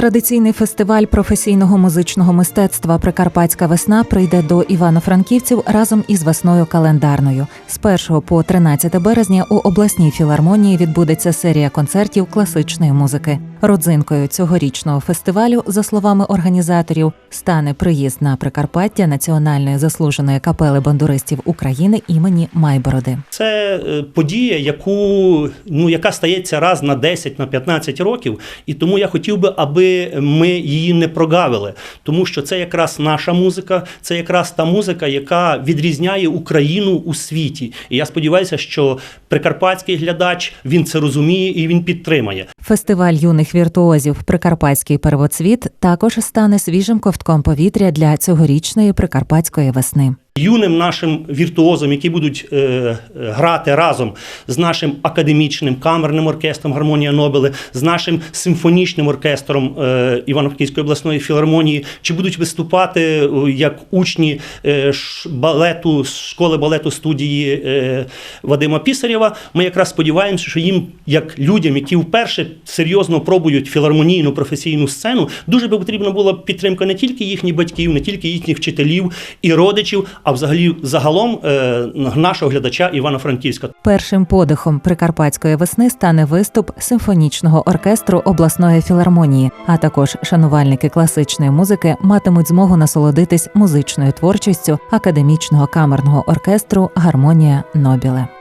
Традиційний фестиваль професійного музичного мистецтва Прикарпатська весна прийде до Івано-Франківців разом із весною календарною. З 1 по 13 березня у обласній філармонії відбудеться серія концертів класичної музики. Родзинкою цьогорічного фестивалю, за словами організаторів, стане приїзд на Прикарпаття Національної заслуженої капели бандуристів України імені Майбороди. Це е, подія, яку ну яка стається раз на 10, на 15 років, і тому я хотів би, аби ми її не прогавили, тому що це якраз наша музика, це якраз та музика, яка відрізняє Україну у світі. І я сподіваюся, що прикарпатський глядач він це розуміє і він підтримає. Фестиваль юних віртуозів Прикарпатський первоцвіт також стане свіжим ковтком повітря для цьогорічної прикарпатської весни. Юним нашим віртуозам, які будуть е, е, грати разом з нашим академічним камерним оркестром Гармонія Нобели, з нашим симфонічним оркестром е, Івано-Франківської обласної філармонії, чи будуть виступати е, як учні е, балету школи балету студії е, Вадима Пісарєва. Ми якраз сподіваємося, що їм, як людям, які вперше серйозно пробують філармонійну професійну сцену, дуже би потрібна була підтримка не тільки їхніх батьків, не тільки їхніх вчителів і родичів, а взагалі загалом е, нашого глядача Івано-Франківська. Першим подихом прикарпатської весни стане виступ симфонічного оркестру обласної філармонії. А також шанувальники класичної музики матимуть змогу насолодитись музичною творчістю академічного камерного оркестру Гармонія Нобіле.